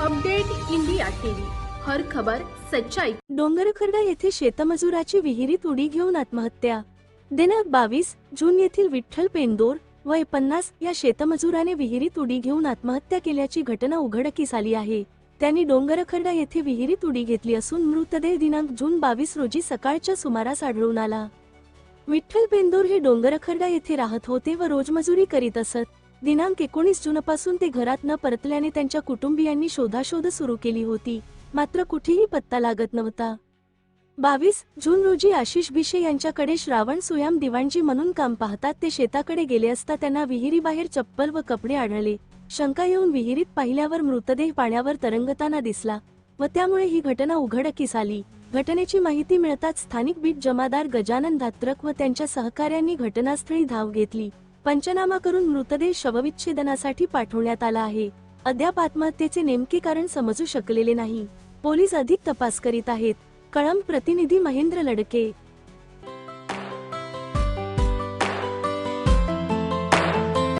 Update India TV. हर खबर सच्चाई. डोंगरखर्डा येथे शेतमजुराची विहिरीत उडी घेऊन आत्महत्या. दिनांक बावीस जून येथील विठ्ठल पेंदोर वय पन्नास या शेतमजुराने विहिरीत उडी घेऊन आत्महत्या केल्याची घटना उघडकीस आली आहे. त्यांनी डोंगरखर्डा येथे विहिरीत उडी घेतली असून मृतदेह दिनांक जून बावीस रोजी सकाळच्या सुमारास आढळून आला. विठ्ठल पेंदोर हे डोंगरखर्डा येथे राहत होते व रोजमजुरी करीत असत. दिनांक एकोणीस जूनपासून ते घरात न परतल्याने त्यांच्या कुटुंबियांनी शोधाशोध सुरू केली होती. मात्र कुठेही पत्ता लागत नव्हता. बावीस जून रोजी आशिष भिशे यांच्याकडे श्रावण सुयाम दिवाणजी म्हणून काम पाहतात ते शेताकडे गेले असता त्यांना विहिरीबाहेर चप्पल व कपडे आढळले. शंका येऊन विहिरीत पाहिल्यावर मृतदेह पाण्यावर तरंगताना दिसला व त्यामुळे ही घटना उघडकीस आली. घटनेची माहिती मिळताच स्थानिक बीट जमादार गजानन धात्रक व त्यांच्या सहकाऱ्यांनी घटनास्थळी धाव घेतली. पंचनामा करून मृतदेह शवविच्छेदनासाठी पाठवण्यात आला आहे. अद्याप आत्महत्येचे नेमके कारण समजू शकलेले नाही. पोलीस अधिक तपास करीत आहेत. कळंब प्रतिनिधी महेंद्र लडके